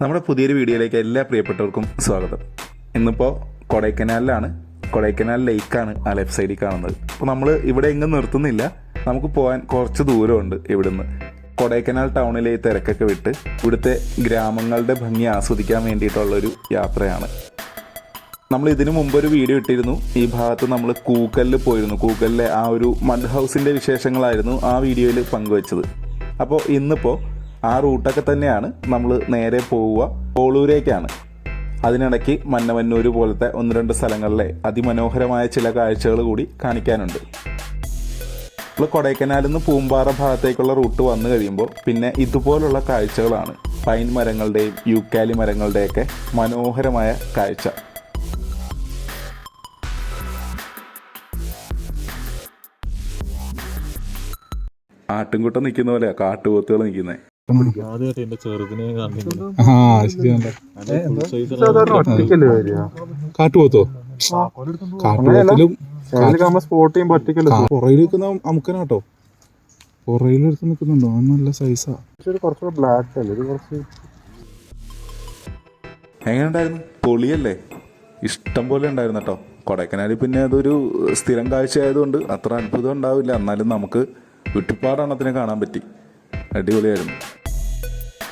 നമ്മുടെ പുതിയൊരു വീഡിയോയിലേക്ക് എല്ലാ പ്രിയപ്പെട്ടവർക്കും സ്വാഗതം. ഇന്നിപ്പോൾ കൊടൈക്കനാലിലാണ് കൊടൈക്കനാൽ ലേക്കാണ് ആ ലെഫ്റ്റ് സൈഡിൽ കാണുന്നത്. അപ്പോൾ നമ്മൾ ഇവിടെ എങ്ങും നിർത്തുന്നില്ല. നമുക്ക് പോകാൻ കുറച്ച് ദൂരമുണ്ട് ഇവിടുന്ന്. കൊടൈക്കനാൽ ടൗണിലെ തിരക്കൊക്കെ വിട്ട് ഇവിടുത്തെ ഗ്രാമങ്ങളുടെ ഭംഗി ആസ്വദിക്കാൻ വേണ്ടിയിട്ടുള്ളൊരു യാത്രയാണ്. നമ്മൾ ഇതിനു മുമ്പ് ഒരു വീഡിയോ ഇട്ടിരുന്നു. ഈ ഭാഗത്ത് നമ്മൾ കൂക്കലിൽ പോയിരുന്നു. കൂക്കലിലെ ആ ഒരു മഡ് ഹൗസിന്റെ വിശേഷങ്ങളായിരുന്നു ആ വീഡിയോയിൽ പങ്കുവച്ചത്. അപ്പോൾ ഇന്നിപ്പോൾ ആ റൂട്ടൊക്കെ തന്നെയാണ് നമ്മൾ നേരെ പോവുക. പോളൂരേക്കാണ്. അതിനിടയ്ക്ക് മന്നമന്നൂർ പോലത്തെ ഒന്ന് രണ്ട് സ്ഥലങ്ങളിലെ അതിമനോഹരമായ ചില കാഴ്ചകൾ കൂടി കാണിക്കാനുണ്ട്. നമ്മൾ കൊടൈക്കനാലിൽ നിന്ന് പൂമ്പാറ ഭാഗത്തേക്കുള്ള റൂട്ട് വന്നു കഴിയുമ്പോൾ പിന്നെ ഇതുപോലുള്ള കാഴ്ചകളാണ്. പൈൻ മരങ്ങളുടെയും യൂക്കാലി മരങ്ങളുടെയൊക്കെ മനോഹരമായ കാഴ്ച. ആട്ടിൻകുട്ടം നിൽക്കുന്ന പോലെയാണ് കാട്ടുപോത്തുകൾ നിൽക്കുന്നത് കാട്ടുപോത്തോ കാട്ടുപോത്തിലും പുറയിൽ നിൽക്കുന്ന അമുക്കനാട്ടോ പുറയിൽ എടുത്ത് നിൽക്കുന്നുണ്ടോ. അത് നല്ല സൈസാ ബ്ലാക്ക് അല്ലേ? ഇത് കുറച്ച് എങ്ങനെയുണ്ടായിരുന്നു? പൊളിയല്ലേ? ഇഷ്ടം പോലെ ഉണ്ടായിരുന്നു കേട്ടോ. കൊടൈക്കനാലിൽ പിന്നെ അതൊരു സ്ഥിരം കാഴ്ച ആയതുകൊണ്ട് അത്ര അത്ഭുതം ഉണ്ടാവില്ല. എന്നാലും നമുക്ക് ചുറ്റുപാടെണ്ണത്തിനെ കാണാൻ പറ്റി. അടിപൊളിയായിരുന്നു.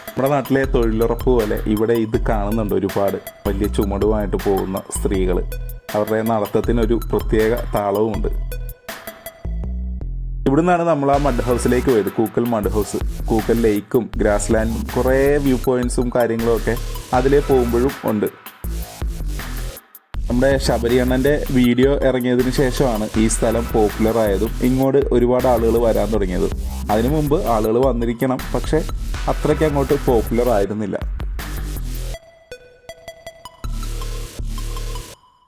നമ്മുടെ നാട്ടിലെ തൊഴിലുറപ്പ് പോലെ ഇവിടെ ഇത് കാണുന്നുണ്ട് ഒരുപാട്. വലിയ ചുമടുമായിട്ട് പോകുന്ന സ്ത്രീകൾ അവരുടെ നടത്തത്തിനൊരു പ്രത്യേക താളവുമുണ്ട്. ഇവിടുന്നാണ് നമ്മൾ ആ മഡ് ഹൗസിലേക്ക് പോയത് കൂക്കൽ മഡ് ഹൗസ് കൂക്കൽ ലേക്കും ഗ്രാസ് ലാൻഡും കുറേ വ്യൂ പോയിന്റ്സും കാര്യങ്ങളും ഒക്കെ അതിലേ പോകുമ്പോഴും ഉണ്ട്. നമ്മുടെ ശബരിയണ്ണന്റെ വീഡിയോ ഇറങ്ങിയതിനു ശേഷമാണ് ഈ സ്ഥലം പോപ്പുലർ ആയതും ഇങ്ങോട്ട് ഒരുപാട് ആളുകൾ വരാൻ തുടങ്ങിയത്. അതിനു മുമ്പ് ആളുകൾ വന്നിരിക്കണം പക്ഷെ അത്രയ്ക്ക് അങ്ങോട്ട് പോപ്പുലർ ആയിരുന്നില്ല.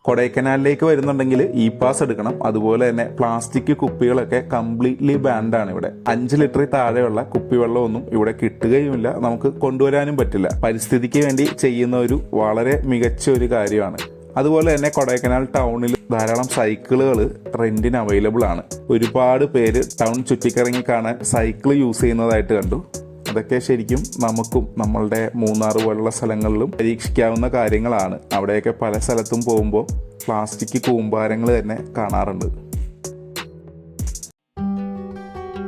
കൊടൈക്കനാലിലേക്ക് വരുന്നുണ്ടെങ്കിൽ ഇ പാസ് എടുക്കണം. അതുപോലെ തന്നെ പ്ലാസ്റ്റിക് കുപ്പികളൊക്കെ കംപ്ലീറ്റ്ലി ബാൻഡാണ് ഇവിടെ. അഞ്ച് ലിറ്ററിൽ താഴെയുള്ള കുപ്പിവെള്ളമൊന്നും ഇവിടെ കിട്ടുകയുമില്ല. നമുക്ക് കൊണ്ടുവരാനും പറ്റില്ല. പരിസ്ഥിതിക്ക് വേണ്ടി ചെയ്യുന്ന ഒരു വളരെ മികച്ച ഒരു കാര്യമാണ്. അതുപോലെ തന്നെ കൊടൈക്കനാൽ ടൗണിൽ ധാരാളം സൈക്കിളുകൾ റെന്റിന് അവൈലബിൾ ആണ്. ഒരുപാട് പേര് ടൗൺ ചുറ്റിക്കറങ്ങി കാണാൻ സൈക്കിൾ യൂസ് ചെയ്യുന്നതായിട്ട് കണ്ടു. അതൊക്കെ ശരിക്കും നമുക്കും നമ്മളുടെ മൂന്നാർ പോലുള്ള സ്ഥലങ്ങളിലും പരീക്ഷിക്കാവുന്ന കാര്യങ്ങളാണ്. അവിടെയൊക്കെ പല സ്ഥലത്തും പോകുമ്പോൾ പ്ലാസ്റ്റിക് കൂമ്പാരങ്ങൾ തന്നെ കാണാറുണ്ട്.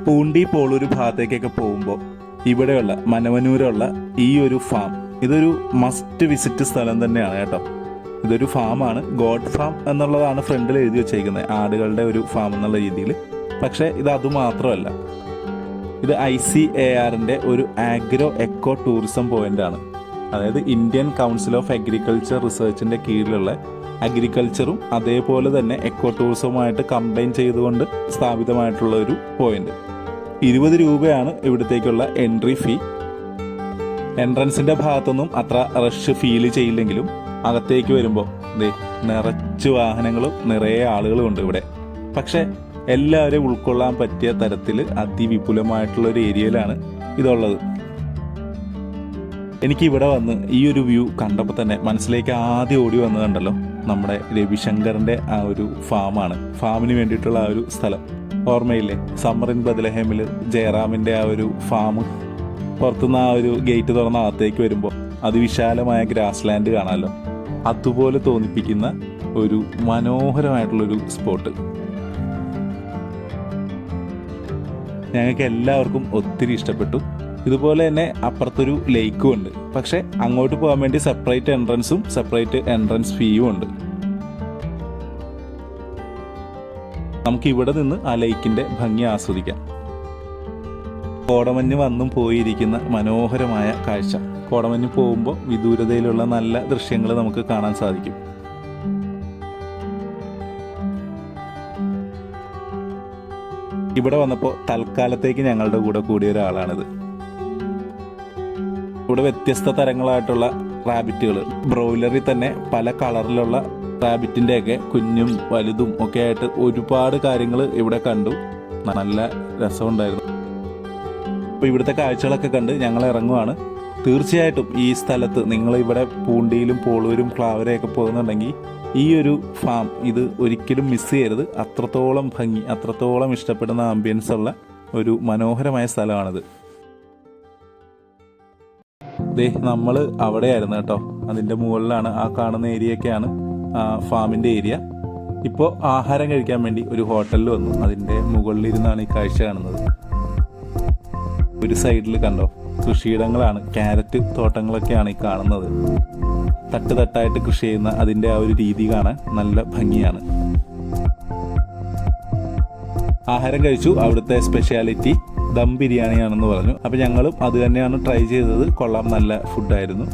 പൂണ്ടി പോളൂർ ഭാഗത്തേക്കൊക്കെ പോകുമ്പോൾ ഇവിടെയുള്ള മനവനൂരുള്ള ഈ ഒരു ഫാം ഇതൊരു മസ്റ്റ് വിസിറ്റ് സ്ഥലം തന്നെയാണ് കേട്ടോ. ഇതൊരു ഫാമാണ്. ഗോഡ് ഫാം എന്നുള്ളതാണ് ഫ്രണ്ടിൽ എഴുതി വെച്ചേക്കുന്നത്. ആടുകളുടെ ഒരു ഫാം എന്നുള്ള രീതിയിൽ. പക്ഷേ ഇത് അതുമാത്രമല്ല ഇത് ഐ സി എ ആറിന്റെ ഒരു ആഗ്രോ എക്കോ ടൂറിസം പോയിന്റ് ആണ് അതായത് ഇന്ത്യൻ കൗൺസിൽ ഓഫ് അഗ്രികൾച്ചർ റിസർച്ചിന്റെ കീഴിലുള്ള അഗ്രികൾച്ചറും അതേപോലെ തന്നെ എക്കോ ടൂറിസവുമായിട്ട് കമ്പൈൻ ചെയ്തുകൊണ്ട് സ്ഥാപിതമായിട്ടുള്ള ഒരു പോയിന്റ് ഇരുപത് രൂപയാണ് ഇവിടത്തേക്കുള്ള എൻട്രി ഫീ. എൻട്രൻസിന്റെ ഭാഗത്തൊന്നും അത്ര റഷ് ഫീൽ ചെയ്യില്ലെങ്കിലും അകത്തേക്ക് വരുമ്പോൾ ദേ നിറച്ച് വാഹനങ്ങളും നിറയെ ആളുകളും ഉണ്ട് ഇവിടെ. പക്ഷെ എല്ലാവരെയും ഉൾക്കൊള്ളാൻ പറ്റിയ തരത്തിൽ അതിവിപുലമായിട്ടുള്ള ഒരു ഏരിയയിലാണ് ഇതുള്ളത്. എനിക്ക് ഇവിടെ വന്ന് ഈ ഒരു വ്യൂ കണ്ടപ്പോൾ തന്നെ മനസ്സിലേക്ക് ആദ്യം ഓടി വന്നതുണ്ടല്ലോ നമ്മുടെ രവിശങ്കറിന്റെ ആ ഒരു ഫാമാണ്. ഫാമിന് വേണ്ടിയിട്ടുള്ള ആ ഒരു സ്ഥലം. ഓർമ്മയില്ലേ? സമ്മർ ഇൻ ബദലഹേമിൽ ജയറാമിന്റെ ആ ഒരു ഫാം പുറത്തുനിന്ന് ആ ഒരു ഗേറ്റ് തുറന്ന അകത്തേക്ക് വരുമ്പോൾ അതിവിശാലമായ ഗ്രാസ് ലാൻഡ് കാണാമല്ലോ. അതുപോലെ തോന്നിപ്പിക്കുന്ന ഒരു മനോഹരമായിട്ടുള്ളൊരു സ്പോട്ട് ഞങ്ങൾക്ക് എല്ലാവർക്കും ഒത്തിരി ഇഷ്ടപ്പെട്ടു. ഇതുപോലെ തന്നെ അപ്പുറത്തൊരു ലേക്കും ഉണ്ട്. പക്ഷേ അങ്ങോട്ട് പോകാൻ വേണ്ടി സെപ്പറേറ്റ് എൻട്രൻസും സെപ്പറേറ്റ് എൻട്രൻസ് ഫീയും ഉണ്ട്. നമുക്ക് ഇവിടെ നിന്ന് ആ ലേക്കിന്റെ ഭംഗി ആസ്വദിക്കാം. കോടമഞ്ഞ് വന്നും പോയിരിക്കുന്ന മനോഹരമായ കാഴ്ച. കോടമഞ്ഞ് പോകുമ്പോൾ വിദൂരതയിലുള്ള നല്ല ദൃശ്യങ്ങൾ നമുക്ക് കാണാൻ സാധിക്കും. ഇവിടെ വന്നപ്പോൾ തൽക്കാലത്തേക്ക് ഞങ്ങളുടെ കൂടെ കൂടിയ ഒരാളാണിത്. ഇവിടെ വ്യത്യസ്ത തരങ്ങളായിട്ടുള്ള റാബിറ്റുകൾ. ബ്രോയിലറി തന്നെ പല കളറിലുള്ള റാബിറ്റിന്റെയൊക്കെ കുഞ്ഞും വലുതും ഒക്കെ ആയിട്ട് ഒരുപാട് കാര്യങ്ങൾ ഇവിടെ കണ്ടു. നല്ല രസമുണ്ടായിരുന്നു. അപ്പോൾ ഇവിടുത്തെ കാഴ്ചകളൊക്കെ കണ്ട് ഞങ്ങൾ ഇറങ്ങുവാണ്. തീർച്ചയായിട്ടും ഈ സ്ഥലത്ത് നിങ്ങൾ ഇവിടെ പൂണ്ടിയിലും പോളൂരും ക്ലാവരയൊക്കെ പോകുന്നുണ്ടെങ്കിൽ ഈ ഒരു ഫാം ഇത് ഒരിക്കലും മിസ് ചെയ്യരുത്. അത്രത്തോളം ഭംഗി അത്രത്തോളം ഇഷ്ടപ്പെടുന്ന ആംബിയൻസ് ഉള്ള ഒരു മനോഹരമായ സ്ഥലമാണിത്. ദേ നമ്മൾ അവിടെയായിരുന്നു കേട്ടോ. അതിന്റെ മുകളിലാണ് ആ കാണുന്ന ഏരിയയൊക്കെയാണ് ഫാമിന്റെ ഏരിയ. ഇപ്പോൾ ആഹാരം കഴിക്കാൻ വേണ്ടി ഒരു ഹോട്ടലിൽ വന്നു. അതിന്റെ മുകളിലിരുന്നാണ് ഈ കാഴ്ച കാണുന്നത്. ഒരു സൈഡിൽ കണ്ടോ? കൃഷിയിടങ്ങളാണ്. ക്യാരറ്റ് തോട്ടങ്ങളൊക്കെയാണ് ഈ കാണുന്നത്. തട്ട് തട്ടായിട്ട് കൃഷി ചെയ്യുന്ന അതിന്റെ ആ ഒരു രീതി കാണാൻ നല്ല ഭംഗിയാണ്. ആഹാരം കഴിച്ചു. അവിടുത്തെ സ്പെഷ്യാലിറ്റി ദം ബിരിയാണിയാണെന്ന് പറഞ്ഞു. അപ്പോൾ ഞങ്ങളും അത് തന്നെയാണ് ട്രൈ ചെയ്തത്. കൊള്ളാം നല്ല ഫുഡായിരുന്നു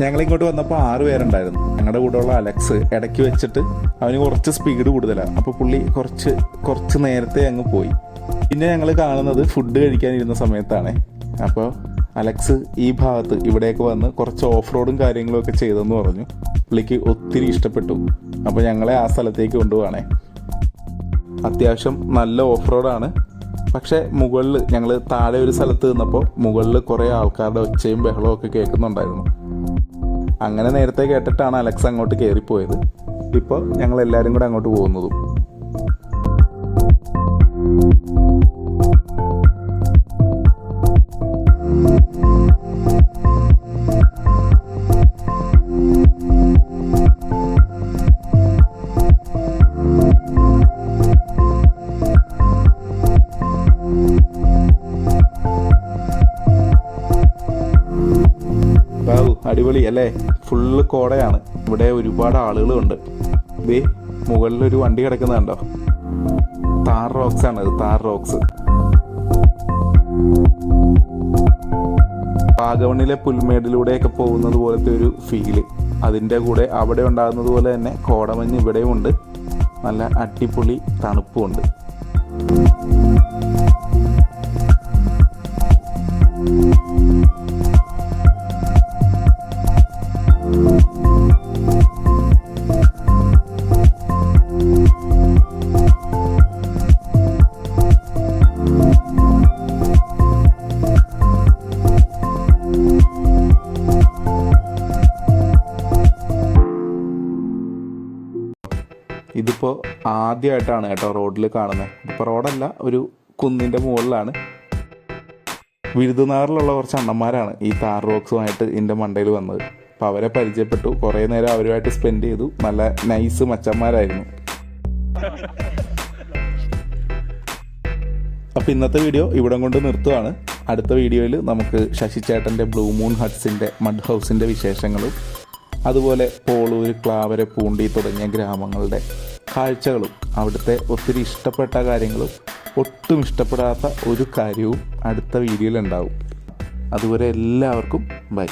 ഞങ്ങൾ ഇങ്ങോട്ട് വന്നപ്പോൾ ആറ് പേരുണ്ടായിരുന്നു. ഞങ്ങളുടെ കൂടെയുള്ള അലക്സ് ഇടയ്ക്ക് വെച്ചിട്ട് അവന് കുറച്ച് സ്പീഡ് കൂടുതലാണ് അപ്പോൾ പുള്ളി കുറച്ച് കുറച്ച് നേരത്തെ അങ്ങ് പോയി. പിന്നെ ഞങ്ങൾ കാണുന്നത് ഫുഡ് കഴിക്കാനിരുന്ന സമയത്താണ്. അപ്പോൾ അലക്സ് ഈ ഭാഗത്ത് ഇവിടേക്ക് വന്ന് കുറച്ച് ഓഫ് റോഡും കാര്യങ്ങളും ഒക്കെ ചെയ്തെന്ന് പറഞ്ഞു. പുള്ളിക്ക് ഒത്തിരി ഇഷ്ടപ്പെട്ടു. അപ്പോൾ ഞങ്ങളെ ആ സ്ഥലത്തേക്ക് കൊണ്ടുപോകണേ അത്യാവശ്യം നല്ല ഓഫ് റോഡാണ് പക്ഷേ മുകളിൽ ഞങ്ങൾ താഴെ ഒരു സ്ഥലത്ത് നിന്നപ്പോൾ മുകളിൽ കുറേ ആൾക്കാരുടെ ഒച്ചയും ബഹളവും ഒക്കെ കേൾക്കുന്നുണ്ടായിരുന്നു. അങ്ങനെ നേരത്തെ കേട്ടിട്ടാണ് അലക്സ് അങ്ങോട്ട് കയറിപ്പോയത് ഇപ്പോൾ ഞങ്ങൾ എല്ലാവരും കൂടെ അങ്ങോട്ട് പോകുന്നതും. അടിപൊളി അല്ലേ? ഫുള്ള് കോടയാണ്. ഇവിടെ ഒരുപാട് ആളുകളുണ്ട്. ദേ മുകളിൽ ഒരു വണ്ടി കിടക്കുന്നുണ്ടോ താർ റോക്സ് ആണ് താർ റോക്സ് വാഗമണിലെ പുൽമേടിലൂടെയൊക്കെ പോകുന്നത് പോലത്തെ ഒരു ഫീൽ അതിന്റെ കൂടെ അവിടെ ഉണ്ടാകുന്നത് പോലെ തന്നെ കോടമഞ്ഞ് ഇവിടെയും ഉണ്ട്. നല്ല അടിപൊളി തണുപ്പുമുണ്ട് ഇതിപ്പോൾ ആദ്യമായിട്ടാണ് കേട്ടോ റോഡിൽ കാണുന്നത് ഇപ്പോൾ റോഡല്ല ഒരു കുന്നിന്റെ മുകളിലാണ്. വിരുദുനാറിലുള്ള കുറച്ച് അണ്ണന്മാരാണ് ഈ താർ റോക്സുമായിട്ട് എന്റെ മണ്ടയിൽ വന്നത്. അപ്പോൾ അവരെ പരിചയപ്പെട്ടു. കുറേ നേരം അവരുമായിട്ട് സ്പെൻഡ് ചെയ്തു. നല്ല നൈസ് മച്ചന്മാരായിരുന്നു. അപ്പോൾ ഇന്നത്തെ വീഡിയോ ഇവിടം കൊണ്ട് നിർത്തുവാണ്. അടുത്ത വീഡിയോയിൽ നമുക്ക് ശശിചേട്ടന്റെ ബ്ലൂ മൂൺ ഹട്ട്സിന്റെ മഡ് ഹൗസിന്റെ വിശേഷങ്ങളും അതുപോലെ പോളൂർ ക്ലാവര പൂണ്ടി തുടങ്ങിയ ഗ്രാമങ്ങളുടെ കാഴ്ചകളും അവിടുത്തെ ഒത്തിരി ഇഷ്ടപ്പെട്ട കാര്യങ്ങളും ഒട്ടും ഇഷ്ടപ്പെടാത്ത ഒരു കാര്യവും അടുത്ത വീഡിയോയിൽ ഉണ്ടാവും. അതുവരെ എല്ലാവർക്കും ബൈ.